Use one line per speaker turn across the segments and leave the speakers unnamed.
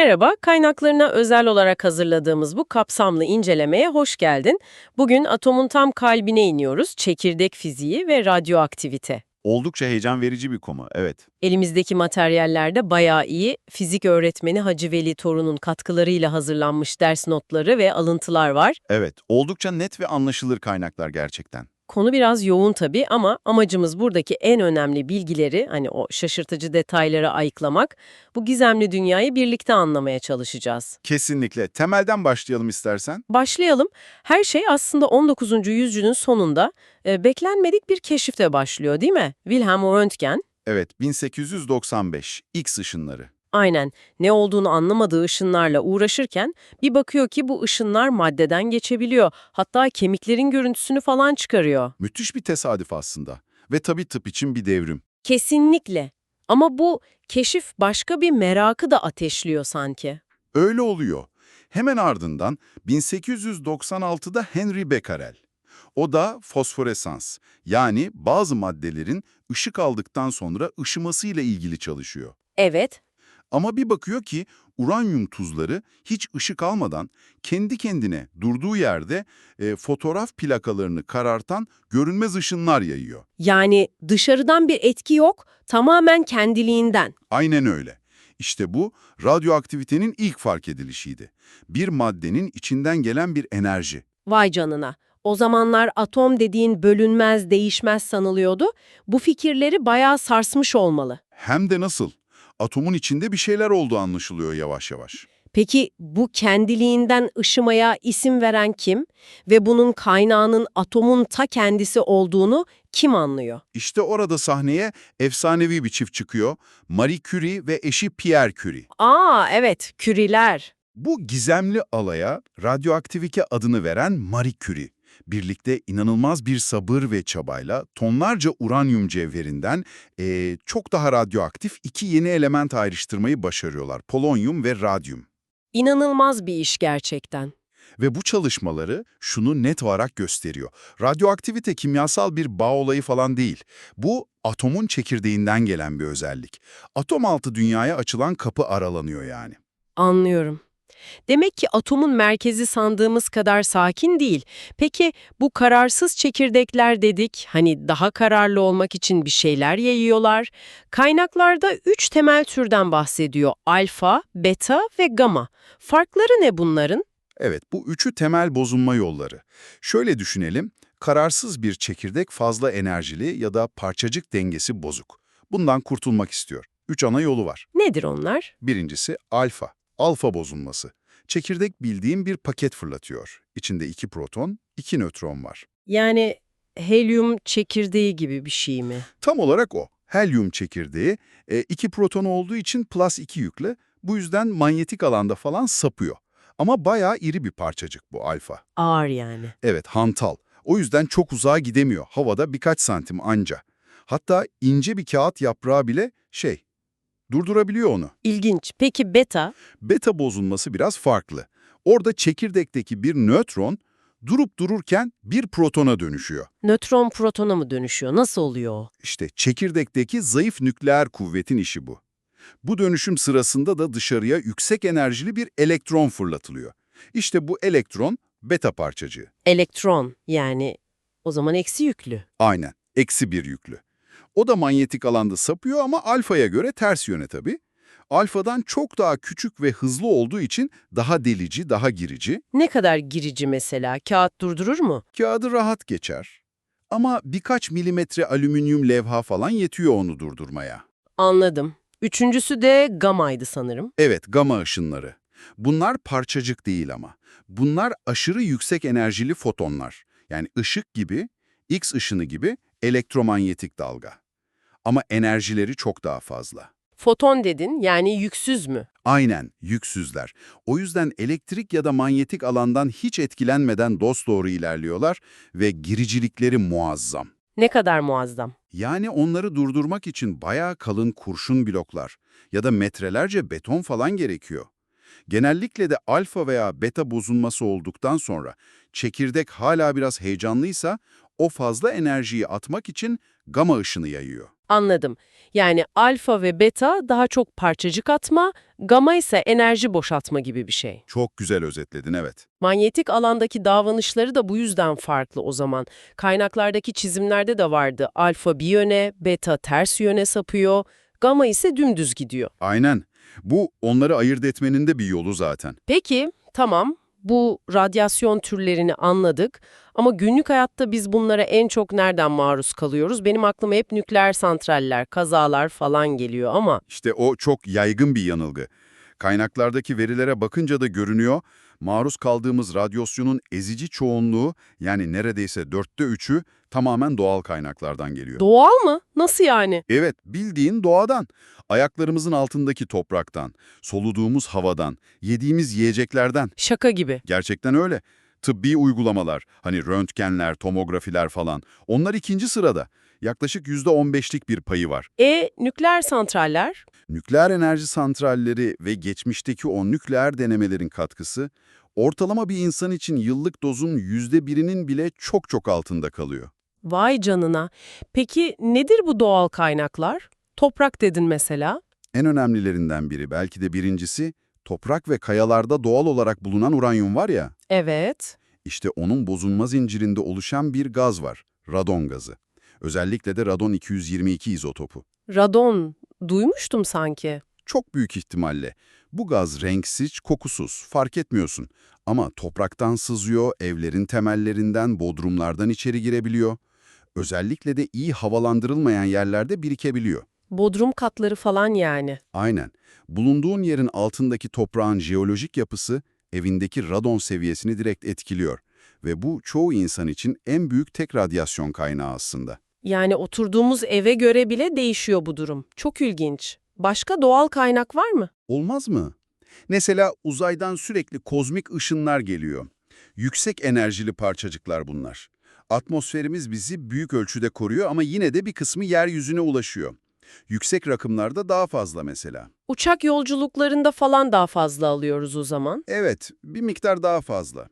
Merhaba, kaynaklarına özel olarak hazırladığımız bu kapsamlı incelemeye hoş geldin. Bugün atomun tam kalbine iniyoruz, çekirdek fiziği ve radyoaktivite.
Oldukça heyecan verici bir konu, evet.
Elimizdeki materyallerde bayağı iyi, fizik öğretmeni Hacı Veli Torun'un katkılarıyla hazırlanmış ders notları ve alıntılar var.
Evet, oldukça net ve anlaşılır kaynaklar gerçekten.
Konu biraz yoğun tabii ama amacımız buradaki en önemli bilgileri, hani o şaşırtıcı detayları ayıklamak, bu gizemli dünyayı birlikte anlamaya çalışacağız.
Kesinlikle. Temelden başlayalım istersen.
Başlayalım. Her şey aslında 19. yüzyılın sonunda e, beklenmedik bir keşifle başlıyor değil mi? Wilhelm Röntgen,
Evet, 1895, X ışınları.
Aynen ne olduğunu anlamadığı ışınlarla uğraşırken bir bakıyor ki bu ışınlar maddeden geçebiliyor. Hatta kemiklerin görüntüsünü falan çıkarıyor.
Müthiş bir tesadüf aslında. Ve tabii tıp için bir devrim.
Kesinlikle. Ama bu keşif başka bir merakı da ateşliyor sanki.
Öyle oluyor. Hemen ardından 1896'da Henry Becquerel. O da fosforesans, yani bazı maddelerin ışık aldıktan sonra ışımasıyla ilgili çalışıyor.
Evet,
Ama bir bakıyor ki uranyum tuzları hiç ışık almadan kendi kendine durduğu yerde e, fotoğraf plakalarını karartan görünmez ışınlar yayıyor.
yani dışarıdan bir etki yok, tamamen kendiliğinden.
Aynen öyle. İşte bu radyoaktivitenin ilk fark edilişiydi. Bir maddenin içinden gelen bir enerji.
Vay canına. O zamanlar atom dediğin bölünmez, değişmez sanılıyordu. Bu fikirleri bayağı sarsmış olmalı.
Hem de nasıl? Atomun içinde bir şeyler olduğu anlaşılıyor yavaş yavaş.
Peki bu kendiliğinden ışımaya isim veren kim? Ve bunun kaynağının atomun ta kendisi olduğunu kim anlıyor?
İşte orada sahneye efsanevi bir çift çıkıyor. Marie Curie ve eşi Pierre Curie.
Aa evet, küriler.
Bu gizemli alaya radyoaktivite adını veren Marie Curie, birlikte inanılmaz bir sabır ve çabayla tonlarca uranyum cevherinden eee, çok daha radyoaktif iki yeni element ayrıştırmayı başarıyorlar, polonyum ve radyum.
İnanılmaz bir iş gerçekten.
Ve bu çalışmaları şunu net olarak gösteriyor. Radyoaktivite kimyasal bir bağ olayı falan değil. Bu atomun çekirdeğinden gelen bir özellik. Atom altı dünyaya açılan kapı aralanıyor yani.
Anlıyorum. Demek ki atomun merkezi sandığımız kadar sakin değil. Peki bu kararsız çekirdekler dedik, hani daha kararlı olmak için bir şeyler yayıyorlar. Kaynaklarda üç temel türden bahsediyor. Alfa, beta ve gamma. Farkları ne bunların?
Evet, bu üçü temel bozulma yolları. Şöyle düşünelim, kararsız bir çekirdek fazla enerjili ya da parçacık dengesi bozuk. Bundan kurtulmak istiyor. Üç ana yolu var.
Nedir onlar?
Birincisi alfa, alfa bozulması. Çekirdek bildiğin bir paket fırlatıyor. İçinde iki proton, iki nötron var.
Yani helyum çekirdeği gibi bir şey mi?
Tam olarak o. Helyum çekirdeği e, iki proton olduğu için plus iki yüklü. Bu yüzden manyetik alanda falan sapıyor. Ama bayağı iri bir parçacık bu alfa.
Ağır yani.
Evet, hantal. O yüzden çok uzağa gidemiyor. Havada birkaç santim anca. Hatta ince bir kağıt yaprağı bile şey, durdurabiliyor onu.
İlginç. Peki beta?
Beta bozulması biraz farklı. Orada çekirdekteki bir nötron durup dururken bir protona dönüşüyor.
Nötron protona mı dönüşüyor? Nasıl oluyor?
İşte çekirdekteki zayıf nükleer kuvvetin işi bu. Bu dönüşüm sırasında da dışarıya yüksek enerjili bir elektron fırlatılıyor. İşte bu elektron beta parçacığı.
Elektron yani o zaman eksi yüklü.
Aynen, eksi bir yüklü. O da manyetik alanda sapıyor ama alfaya göre ters yöne tabii. Alfadan çok daha küçük ve hızlı olduğu için daha delici, daha girici.
Ne kadar girici mesela? Kağıt durdurur mu?
Kağıdı rahat geçer. Ama birkaç milimetre alüminyum levha falan yetiyor onu durdurmaya.
Anladım. Üçüncüsü de gamaydı sanırım.
Evet, gama ışınları. Bunlar parçacık değil ama. Bunlar aşırı yüksek enerjili fotonlar. Yani ışık gibi, X ışını gibi elektromanyetik dalga. Ama enerjileri çok daha fazla.
Foton dedin yani yüksüz mü?
Aynen, yüksüzler. O yüzden elektrik ya da manyetik alandan hiç etkilenmeden dosdoğru ilerliyorlar ve giricilikleri muazzam.
Ne kadar muazzam.
Yani onları durdurmak için bayağı kalın kurşun bloklar ya da metrelerce beton falan gerekiyor. Genellikle de alfa veya beta bozulması olduktan sonra çekirdek hala biraz heyecanlıysa o fazla enerjiyi atmak için gama ışını yayıyor.
Anladım. Yani alfa ve beta daha çok parçacık atma, gamma ise enerji boşaltma gibi bir şey.
Çok güzel özetledin, evet.
Manyetik alandaki davranışları da bu yüzden farklı o zaman. Kaynaklardaki çizimlerde de vardı. Alfa bir yöne, beta ters yöne sapıyor, gamma ise dümdüz gidiyor.
Aynen. Bu onları ayırt etmenin de bir yolu zaten.
Peki, tamam. Bu radyasyon türlerini anladık ama günlük hayatta biz bunlara en çok nereden maruz kalıyoruz? Benim aklıma hep nükleer santraller, kazalar falan geliyor ama
İşte o çok yaygın bir yanılgı. Kaynaklardaki verilere bakınca da görünüyor, maruz kaldığımız radyasyonun ezici çoğunluğu yani neredeyse dörtte üçü tamamen doğal kaynaklardan geliyor.
doğal mı? Nasıl yani?
Evet, bildiğin doğadan. Ayaklarımızın altındaki topraktan, soluduğumuz havadan, yediğimiz yiyeceklerden.
Şaka gibi.
Gerçekten öyle. Tıbbi uygulamalar, hani röntgenler, tomografiler falan, onlar ikinci sırada. Yaklaşık %15'lik bir payı var.
E nükleer santraller?
Nükleer enerji santralleri ve geçmişteki o nükleer denemelerin katkısı, ortalama bir insan için yıllık dozun %1'inin bile çok çok altında kalıyor.
Vay canına. Peki nedir bu doğal kaynaklar? Toprak dedin mesela.
En önemlilerinden biri, belki de birincisi, toprak ve kayalarda doğal olarak bulunan uranyum var ya,
Evet.
işte onun bozulma zincirinde oluşan bir gaz var, radon gazı. Özellikle de radon 222 izotopu.
Radon. Duymuştum sanki.
Çok büyük ihtimalle. Bu gaz renksiz, kokusuz, fark etmiyorsun. Ama topraktan sızıyor, evlerin temellerinden, bodrumlardan içeri girebiliyor. Özellikle de iyi havalandırılmayan yerlerde birikebiliyor.
Bodrum katları falan yani.
Aynen. Bulunduğun yerin altındaki toprağın jeolojik yapısı evindeki radon seviyesini direkt etkiliyor. Ve bu çoğu insan için en büyük tek radyasyon kaynağı aslında.
Yani oturduğumuz eve göre bile değişiyor bu durum. Çok ilginç. Başka doğal kaynak var mı?
Olmaz mı? Mesela uzaydan sürekli kozmik ışınlar geliyor. Yüksek enerjili parçacıklar bunlar. Atmosferimiz bizi büyük ölçüde koruyor ama yine de bir kısmı yeryüzüne ulaşıyor. Yüksek rakımlarda daha fazla mesela.
Uçak yolculuklarında falan daha fazla alıyoruz o zaman.
Evet, bir miktar daha fazla.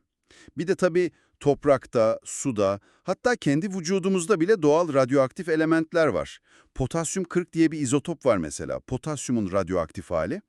Bir de tabii toprakta, suda, hatta kendi vücudumuzda bile doğal radyoaktif elementler var. Potasyum 40 diye bir izotop var mesela. Potasyumun radyoaktif hali.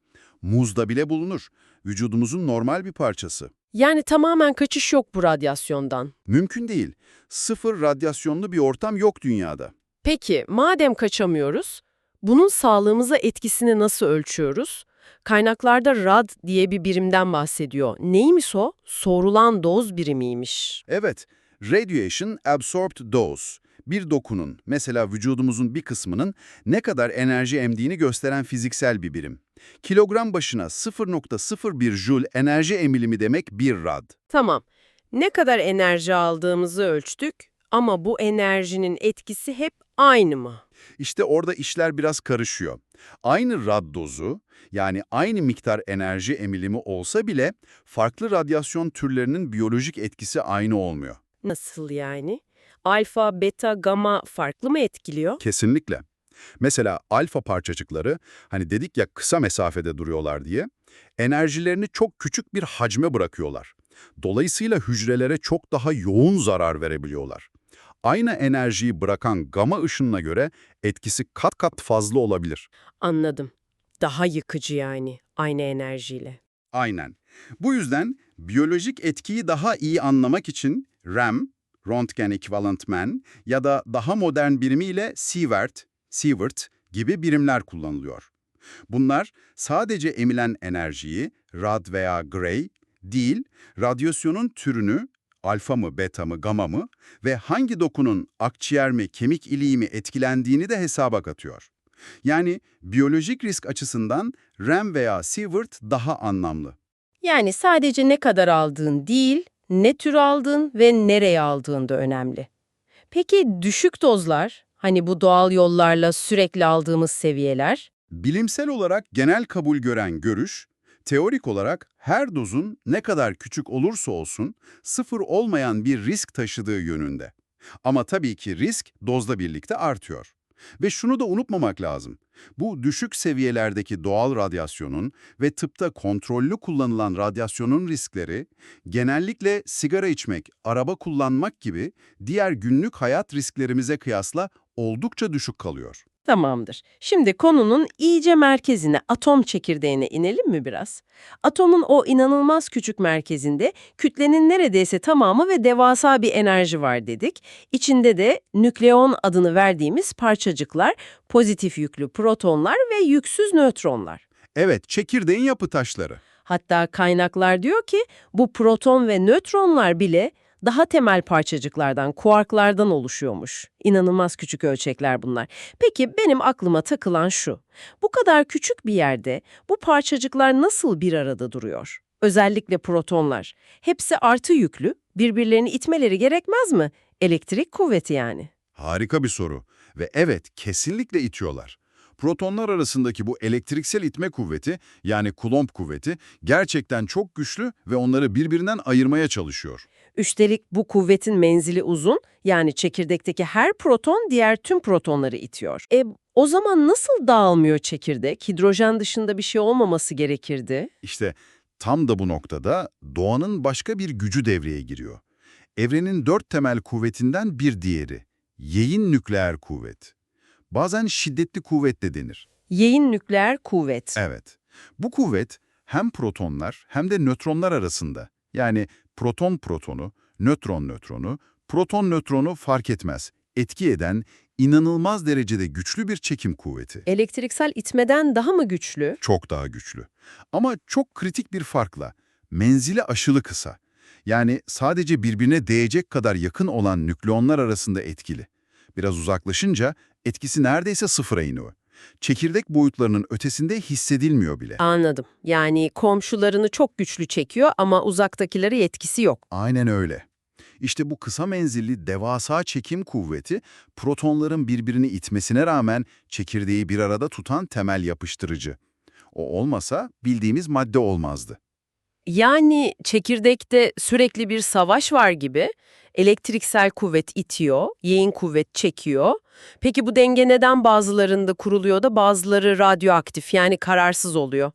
Muzda bile bulunur. Vücudumuzun normal bir parçası.
Yani tamamen kaçış yok bu radyasyondan.
Mümkün değil. Sıfır radyasyonlu bir ortam yok dünyada.
Peki, madem kaçamıyoruz, bunun sağlığımıza etkisini nasıl ölçüyoruz? Kaynaklarda RAD diye bir birimden bahsediyor. Neymiş o? Sorulan doz birimiymiş.
Evet, Radiation Absorbed Dose. Bir dokunun, mesela vücudumuzun bir kısmının ne kadar enerji emdiğini gösteren fiziksel bir birim. Kilogram başına 0.01 joule enerji emilimi demek bir rad.
Tamam, ne kadar enerji aldığımızı ölçtük ama bu enerjinin etkisi hep aynı mı?
İşte orada işler biraz karışıyor. Aynı rad dozu, yani aynı miktar enerji emilimi olsa bile farklı radyasyon türlerinin biyolojik etkisi aynı olmuyor.
Nasıl yani? Alfa, beta, gamma farklı mı etkiliyor?
Kesinlikle. Mesela alfa parçacıkları, hani dedik ya kısa mesafede duruyorlar diye, enerjilerini çok küçük bir hacme bırakıyorlar. Dolayısıyla hücrelere çok daha yoğun zarar verebiliyorlar. Aynı enerjiyi bırakan gama ışınına göre etkisi kat kat fazla olabilir.
Anladım. Daha yıkıcı yani, aynı enerjiyle.
Aynen. Bu yüzden biyolojik etkiyi daha iyi anlamak için RAM, Röntgen Equivalent Man ya da daha modern birimiyle Sievert, Sievert gibi birimler kullanılıyor. Bunlar sadece emilen enerjiyi, rad veya gray, değil, radyasyonun türünü, alfa mı, beta mı, gamma mı ve hangi dokunun akciğer mi, kemik iliği mi etkilendiğini de hesaba katıyor. Yani biyolojik risk açısından RAM veya Sievert daha anlamlı.
Yani sadece ne kadar aldığın değil, ne tür aldığın ve nereye aldığın da önemli. Peki düşük dozlar, hani bu doğal yollarla sürekli aldığımız seviyeler?
Bilimsel olarak genel kabul gören görüş, teorik olarak her dozun ne kadar küçük olursa olsun sıfır olmayan bir risk taşıdığı yönünde. Ama tabii ki risk dozla birlikte artıyor. Ve şunu da unutmamak lazım. Bu düşük seviyelerdeki doğal radyasyonun ve tıpta kontrollü kullanılan radyasyonun riskleri genellikle sigara içmek, araba kullanmak gibi diğer günlük hayat risklerimize kıyasla oldukça düşük kalıyor.
Tamamdır. Şimdi konunun iyice merkezine, atom çekirdeğine inelim mi biraz? Atomun o inanılmaz küçük merkezinde kütlenin neredeyse tamamı ve devasa bir enerji var dedik. İçinde de nükleon adını verdiğimiz parçacıklar, pozitif yüklü protonlar ve yüksüz nötronlar.
Evet, çekirdeğin yapı taşları.
Hatta kaynaklar diyor ki bu proton ve nötronlar bile daha temel parçacıklardan, kuarklardan oluşuyormuş. İnanılmaz küçük ölçekler bunlar. Peki benim aklıma takılan şu. Bu kadar küçük bir yerde bu parçacıklar nasıl bir arada duruyor? Özellikle protonlar. Hepsi artı yüklü, birbirlerini itmeleri gerekmez mi? Elektrik kuvveti yani.
Harika bir soru. Ve evet, kesinlikle itiyorlar. Protonlar arasındaki bu elektriksel itme kuvveti, yani Coulomb kuvveti, gerçekten çok güçlü ve onları birbirinden ayırmaya çalışıyor.
Üstelik bu kuvvetin menzili uzun, yani çekirdekteki her proton diğer tüm protonları itiyor. E o zaman nasıl dağılmıyor çekirdek? Hidrojen dışında bir şey olmaması gerekirdi.
İşte tam da bu noktada doğanın başka bir gücü devreye giriyor. Evrenin dört temel kuvvetinden bir diğeri, yeğin nükleer kuvvet. Bazen şiddetli kuvvet de denir.
Yeğin nükleer kuvvet.
Evet. Bu kuvvet hem protonlar hem de nötronlar arasında. Yani proton protonu, nötron nötronu, proton nötronu fark etmez. Etki eden inanılmaz derecede güçlü bir çekim kuvveti.
Elektriksel itmeden daha mı güçlü?
Çok daha güçlü. Ama çok kritik bir farkla. Menzili aşılı kısa. Yani sadece birbirine değecek kadar yakın olan nükleonlar arasında etkili. Biraz uzaklaşınca etkisi neredeyse sıfıra iniyor. Çekirdek boyutlarının ötesinde hissedilmiyor bile.
Anladım. Yani komşularını çok güçlü çekiyor ama uzaktakilere etkisi yok.
Aynen öyle. İşte bu kısa menzilli devasa çekim kuvveti protonların birbirini itmesine rağmen çekirdeği bir arada tutan temel yapıştırıcı. O olmasa bildiğimiz madde olmazdı.
Yani çekirdekte sürekli bir savaş var gibi. Elektriksel kuvvet itiyor, yeğin kuvvet çekiyor. Peki bu denge neden bazılarında kuruluyor da bazıları radyoaktif yani kararsız oluyor?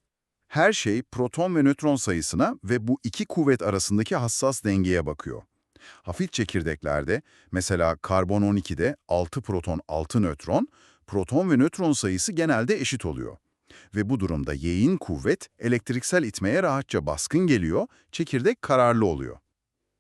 Her şey proton ve nötron sayısına ve bu iki kuvvet arasındaki hassas dengeye bakıyor. Hafif çekirdeklerde, mesela karbon 12'de 6 proton 6 nötron, proton ve nötron sayısı genelde eşit oluyor. Ve bu durumda yeğin kuvvet elektriksel itmeye rahatça baskın geliyor, çekirdek kararlı oluyor.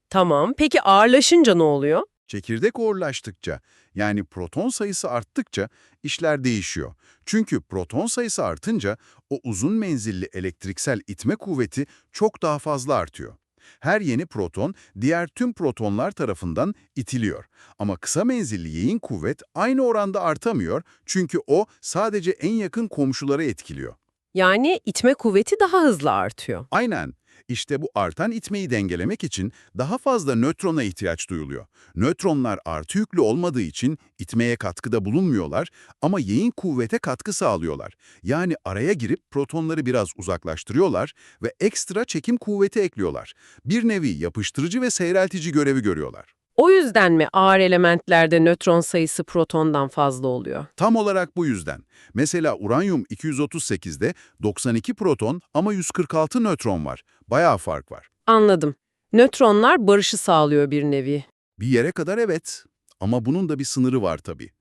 Tamam, peki ağırlaşınca ne oluyor?
Çekirdek uğurlaştıkça, yani proton sayısı arttıkça işler değişiyor. Çünkü proton sayısı artınca o uzun menzilli elektriksel itme kuvveti çok daha fazla artıyor. Her yeni proton diğer tüm protonlar tarafından itiliyor. Ama kısa menzilli yeğin kuvvet aynı oranda artamıyor çünkü o sadece en yakın komşuları etkiliyor.
Yani itme kuvveti daha hızlı artıyor.
Aynen. İşte bu artan itmeyi dengelemek için daha fazla nötrona ihtiyaç duyuluyor. Nötronlar artı yüklü olmadığı için itmeye katkıda bulunmuyorlar ama yeğin kuvvete katkı sağlıyorlar. Yani araya girip protonları biraz uzaklaştırıyorlar ve ekstra çekim kuvveti ekliyorlar. Bir nevi yapıştırıcı ve seyreltici görevi görüyorlar.
O yüzden mi ağır elementlerde nötron sayısı protondan fazla oluyor?
Tam olarak bu yüzden. Mesela uranyum 238'de 92 proton ama 146 nötron var. Bayağı fark var.
Anladım. Nötronlar barışı sağlıyor bir nevi.
Bir yere kadar evet ama bunun da bir sınırı var tabii.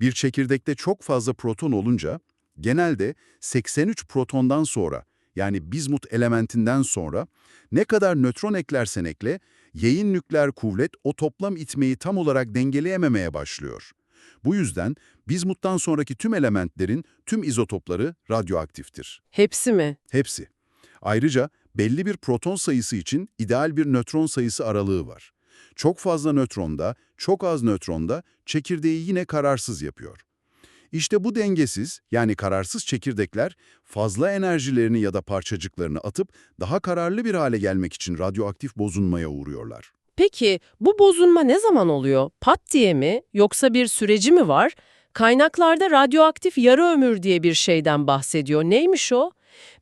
Bir çekirdekte çok fazla proton olunca genelde 83 protondan sonra yani bizmut elementinden sonra ne kadar nötron eklersen ekle yeğin nükleer kuvvet o toplam itmeyi tam olarak dengeleyememeye başlıyor. Bu yüzden bizmuttan sonraki tüm elementlerin tüm izotopları radyoaktiftir.
Hepsi mi?
Hepsi. Ayrıca belli bir proton sayısı için ideal bir nötron sayısı aralığı var. Çok fazla nötronda, çok az nötronda çekirdeği yine kararsız yapıyor. İşte bu dengesiz, yani kararsız çekirdekler fazla enerjilerini ya da parçacıklarını atıp daha kararlı bir hale gelmek için radyoaktif bozulmaya uğruyorlar.
Peki bu bozulma ne zaman oluyor? Pat diye mi yoksa bir süreci mi var? Kaynaklarda radyoaktif yarı ömür diye bir şeyden bahsediyor. Neymiş o?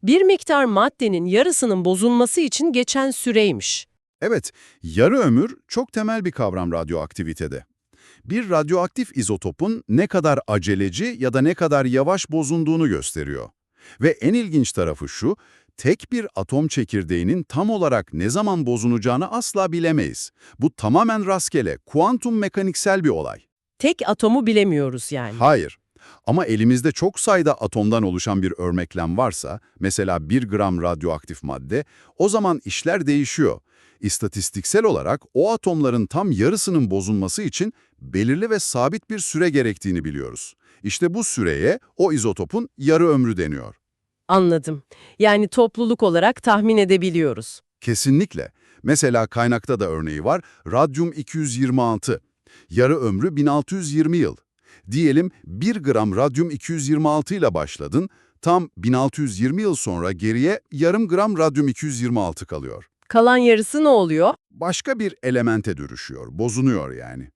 Bir miktar maddenin yarısının bozulması için geçen süreymiş.
Evet, yarı ömür çok temel bir kavram radyoaktivitede. Bir radyoaktif izotopun ne kadar aceleci ya da ne kadar yavaş bozunduğunu gösteriyor. Ve en ilginç tarafı şu, tek bir atom çekirdeğinin tam olarak ne zaman bozunacağını asla bilemeyiz. Bu tamamen rastgele, kuantum mekaniksel bir olay.
Tek atomu bilemiyoruz yani.
Hayır, Ama elimizde çok sayıda atomdan oluşan bir örmeklem varsa, mesela 1 gram radyoaktif madde, o zaman işler değişiyor. İstatistiksel olarak o atomların tam yarısının bozulması için belirli ve sabit bir süre gerektiğini biliyoruz. İşte bu süreye o izotopun yarı ömrü deniyor.
Anladım. Yani topluluk olarak tahmin edebiliyoruz.
Kesinlikle. Mesela kaynakta da örneği var. Radyum 226. Yarı ömrü 1620 yıl. Diyelim 1 gram radyum 226 ile başladın. Tam 1620 yıl sonra geriye yarım gram radyum 226 kalıyor.
Kalan yarısı ne oluyor?
Başka bir elemente dönüşüyor, bozunuyor yani.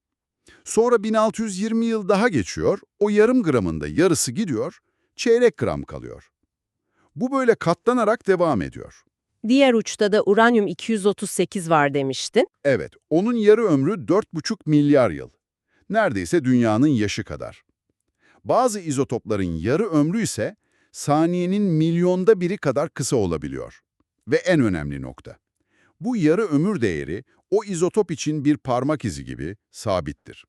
Sonra 1620 yıl daha geçiyor, o yarım gramın da yarısı gidiyor, çeyrek gram kalıyor. Bu böyle katlanarak devam ediyor.
Diğer uçta da uranyum 238 var demiştin.
Evet, onun yarı ömrü 4,5 milyar yıl. Neredeyse dünyanın yaşı kadar. Bazı izotopların yarı ömrü ise saniyenin milyonda biri kadar kısa olabiliyor. Ve en önemli nokta. Bu yarı ömür değeri o izotop için bir parmak izi gibi sabittir.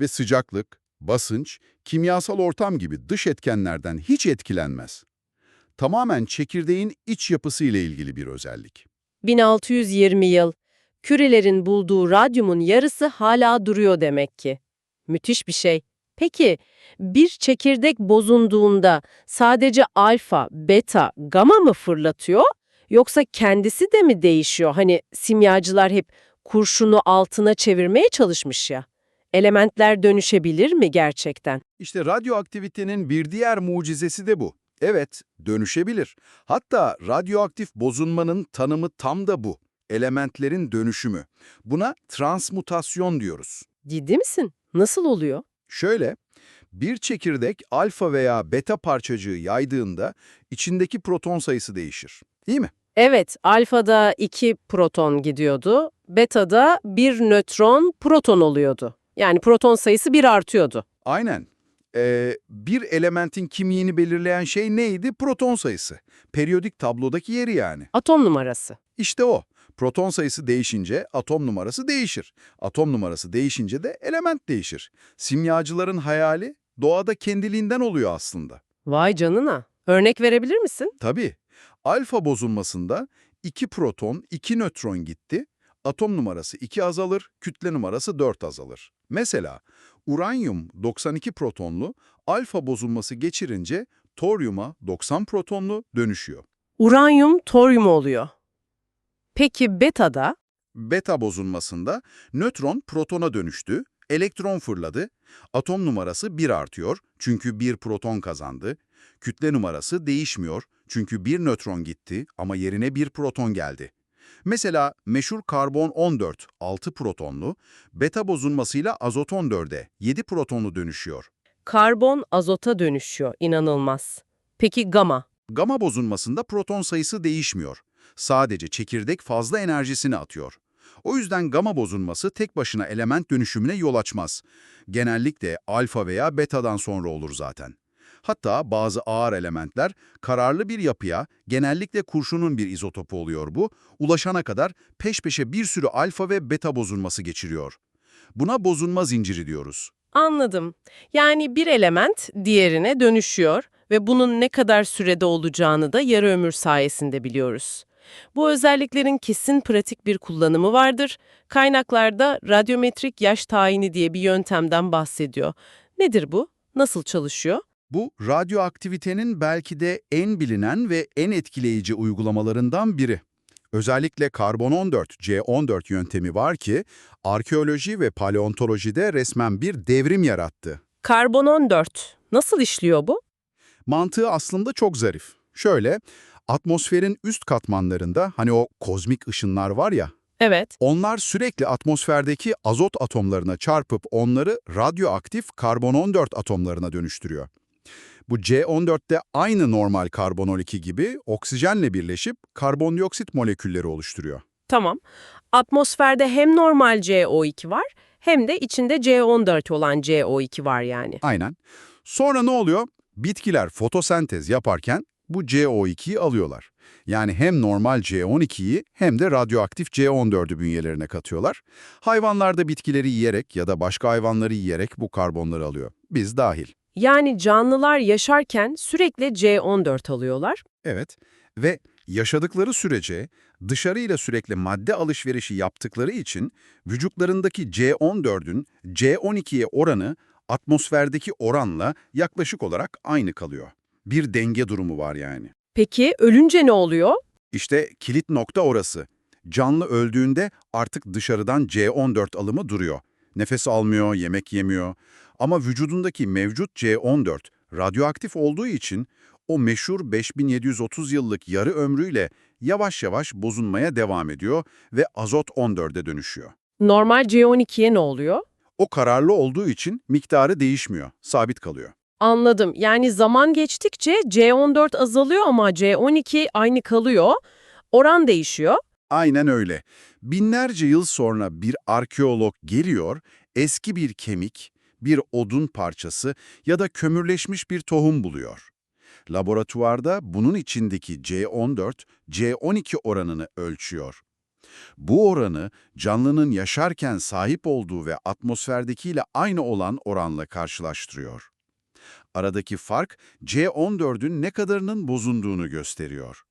Ve sıcaklık, basınç, kimyasal ortam gibi dış etkenlerden hiç etkilenmez. Tamamen çekirdeğin iç yapısı ile ilgili bir özellik.
1620 yıl. Kürelerin bulduğu radyumun yarısı hala duruyor demek ki. Müthiş bir şey. Peki bir çekirdek bozunduğunda sadece alfa, beta, gama mı fırlatıyor yoksa kendisi de mi değişiyor? Hani simyacılar hep kurşunu altına çevirmeye çalışmış ya. Elementler dönüşebilir mi gerçekten?
İşte radyoaktivitenin bir diğer mucizesi de bu. Evet, dönüşebilir. Hatta radyoaktif bozulmanın tanımı tam da bu. Elementlerin dönüşümü. Buna transmutasyon diyoruz.
Ciddi misin? Nasıl oluyor?
Şöyle, bir çekirdek alfa veya beta parçacığı yaydığında içindeki proton sayısı değişir. Değil mi?
Evet, alfada 2 proton gidiyordu, betada 1 nötron proton oluyordu. Yani proton sayısı 1 artıyordu.
Aynen. Ee, bir elementin kimliğini belirleyen şey neydi? Proton sayısı. Periyodik tablodaki yeri yani.
Atom numarası.
İşte o. Proton sayısı değişince atom numarası değişir. Atom numarası değişince de element değişir. Simyacıların hayali doğada kendiliğinden oluyor aslında.
Vay canına. Örnek verebilir misin?
Tabii. Alfa bozulmasında 2 proton, 2 nötron gitti. Atom numarası 2 azalır, kütle numarası 4 azalır. Mesela uranyum 92 protonlu alfa bozulması geçirince toryuma 90 protonlu dönüşüyor.
Uranyum toryum oluyor. Peki betada?
Beta bozulmasında nötron protona dönüştü, elektron fırladı, atom numarası 1 artıyor çünkü 1 proton kazandı, kütle numarası değişmiyor çünkü 1 nötron gitti ama yerine 1 proton geldi. Mesela meşhur karbon 14 6 protonlu, beta bozulmasıyla azot 14'e 7 protonlu dönüşüyor.
Karbon azota dönüşüyor. İnanılmaz. Peki gama?
Gama bozulmasında proton sayısı değişmiyor. Sadece çekirdek fazla enerjisini atıyor. O yüzden gama bozulması tek başına element dönüşümüne yol açmaz. Genellikle alfa veya betadan sonra olur zaten. Hatta bazı ağır elementler kararlı bir yapıya, genellikle kurşunun bir izotopu oluyor bu, ulaşana kadar peş peşe bir sürü alfa ve beta bozulması geçiriyor. Buna bozulma zinciri diyoruz.
Anladım. Yani bir element diğerine dönüşüyor ve bunun ne kadar sürede olacağını da yarı ömür sayesinde biliyoruz. Bu özelliklerin kesin pratik bir kullanımı vardır. Kaynaklarda radyometrik yaş tayini diye bir yöntemden bahsediyor. Nedir bu? Nasıl çalışıyor?
Bu, radyoaktivitenin belki de en bilinen ve en etkileyici uygulamalarından biri. Özellikle karbon-14, C14 yöntemi var ki, arkeoloji ve paleontolojide resmen bir devrim yarattı.
Karbon 14. Nasıl işliyor bu?
Mantığı aslında çok zarif. Şöyle, atmosferin üst katmanlarında hani o kozmik ışınlar var ya,
Evet.
onlar sürekli atmosferdeki azot atomlarına çarpıp onları radyoaktif karbon-14 atomlarına dönüştürüyor. Bu C14'te aynı normal karbon-12 gibi oksijenle birleşip karbondioksit molekülleri oluşturuyor.
Tamam. Atmosferde hem normal CO2 var hem de içinde C14 olan CO2 var yani.
Aynen. Sonra ne oluyor? Bitkiler fotosentez yaparken bu CO2'yi alıyorlar. Yani hem normal C12'yi hem de radyoaktif C14'ü bünyelerine katıyorlar. Hayvanlar da bitkileri yiyerek ya da başka hayvanları yiyerek bu karbonları alıyor. Biz dahil.
Yani canlılar yaşarken sürekli C14 alıyorlar.
Evet ve yaşadıkları sürece dışarıyla sürekli madde alışverişi yaptıkları için vücutlarındaki C14'ün C12'ye oranı atmosferdeki oranla yaklaşık olarak aynı kalıyor. Bir denge durumu var yani.
Peki ölünce ne oluyor?
İşte kilit nokta orası. Canlı öldüğünde artık dışarıdan C14 alımı duruyor. Nefes almıyor, yemek yemiyor. Ama vücudundaki mevcut C14 radyoaktif olduğu için o meşhur 5730 yıllık yarı ömrüyle yavaş yavaş bozulmaya devam ediyor ve azot 14'e dönüşüyor.
Normal C12'ye ne oluyor?
O kararlı olduğu için miktarı değişmiyor, sabit kalıyor.
Anladım. Yani zaman geçtikçe C14 azalıyor ama C12 aynı kalıyor. Oran değişiyor.
Aynen öyle. Binlerce yıl sonra bir arkeolog geliyor, eski bir kemik, bir odun parçası ya da kömürleşmiş bir tohum buluyor. Laboratuvarda bunun içindeki C14, C12 oranını ölçüyor. Bu oranı canlının yaşarken sahip olduğu ve atmosferdekiyle aynı olan oranla karşılaştırıyor. Aradaki fark C14'ün ne kadarının bozunduğunu gösteriyor.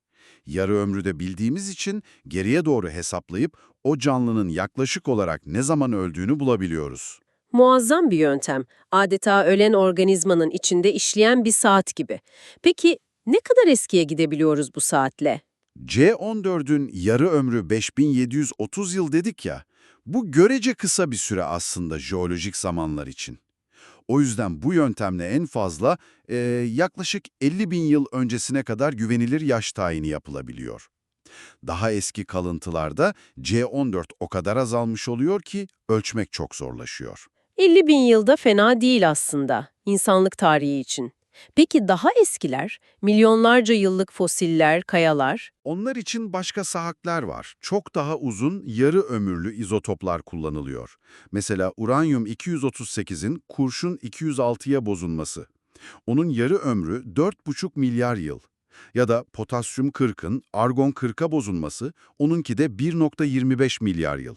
Yarı ömrü de bildiğimiz için geriye doğru hesaplayıp o canlının yaklaşık olarak ne zaman öldüğünü bulabiliyoruz.
Muazzam bir yöntem. Adeta ölen organizmanın içinde işleyen bir saat gibi. Peki ne kadar eskiye gidebiliyoruz bu saatle?
C14'ün yarı ömrü 5730 yıl dedik ya, bu görece kısa bir süre aslında jeolojik zamanlar için. O yüzden bu yöntemle en fazla e, yaklaşık 50 bin yıl öncesine kadar güvenilir yaş tayini yapılabiliyor. Daha eski kalıntılarda C14 o kadar azalmış oluyor ki ölçmek çok zorlaşıyor.
50 bin yılda fena değil aslında insanlık tarihi için. Peki daha eskiler, milyonlarca yıllık fosiller, kayalar,
Onlar için başka sahaklar var. Çok daha uzun yarı ömürlü izotoplar kullanılıyor. Mesela uranyum 238'in kurşun 206'ya bozulması. Onun yarı ömrü 4,5 milyar yıl. Ya da potasyum 40'ın argon 40'a bozulması, onunki de 1,25 milyar yıl.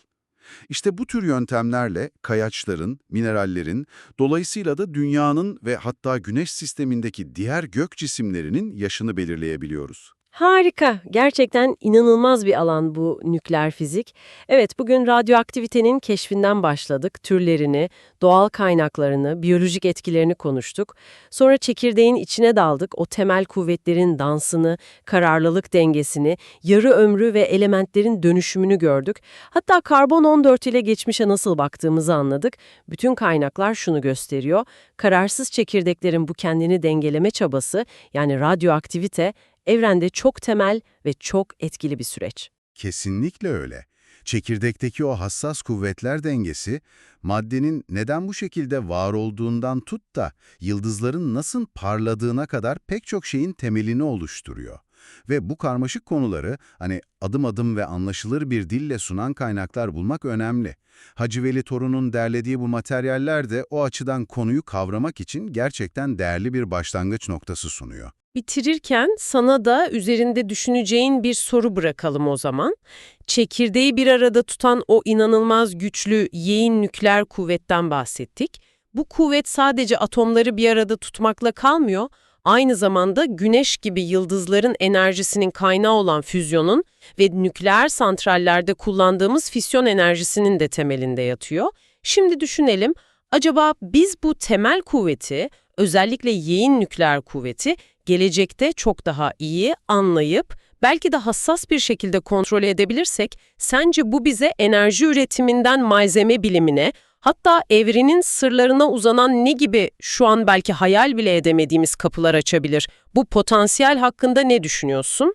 İşte bu tür yöntemlerle kayaçların, minerallerin, dolayısıyla da dünyanın ve hatta güneş sistemindeki diğer gök cisimlerinin yaşını belirleyebiliyoruz.
Harika. Gerçekten inanılmaz bir alan bu nükleer fizik. Evet, bugün radyoaktivitenin keşfinden başladık. Türlerini, doğal kaynaklarını, biyolojik etkilerini konuştuk. Sonra çekirdeğin içine daldık. O temel kuvvetlerin dansını, kararlılık dengesini, yarı ömrü ve elementlerin dönüşümünü gördük. Hatta karbon 14 ile geçmişe nasıl baktığımızı anladık. Bütün kaynaklar şunu gösteriyor. Kararsız çekirdeklerin bu kendini dengeleme çabası, yani radyoaktivite, evrende çok temel ve çok etkili bir süreç.
Kesinlikle öyle. Çekirdekteki o hassas kuvvetler dengesi, maddenin neden bu şekilde var olduğundan tut da yıldızların nasıl parladığına kadar pek çok şeyin temelini oluşturuyor. Ve bu karmaşık konuları hani adım adım ve anlaşılır bir dille sunan kaynaklar bulmak önemli. Hacı Veli Torun'un derlediği bu materyaller de o açıdan konuyu kavramak için gerçekten değerli bir başlangıç noktası sunuyor.
Bitirirken sana da üzerinde düşüneceğin bir soru bırakalım o zaman. Çekirdeği bir arada tutan o inanılmaz güçlü yeğin nükleer kuvvetten bahsettik. Bu kuvvet sadece atomları bir arada tutmakla kalmıyor, aynı zamanda güneş gibi yıldızların enerjisinin kaynağı olan füzyonun ve nükleer santrallerde kullandığımız fisyon enerjisinin de temelinde yatıyor. Şimdi düşünelim, acaba biz bu temel kuvveti, özellikle yeğin nükleer kuvveti, gelecekte çok daha iyi anlayıp belki de hassas bir şekilde kontrol edebilirsek, sence bu bize enerji üretiminden malzeme bilimine, hatta evrenin sırlarına uzanan ne gibi şu an belki hayal bile edemediğimiz kapılar açabilir? Bu potansiyel hakkında ne düşünüyorsun?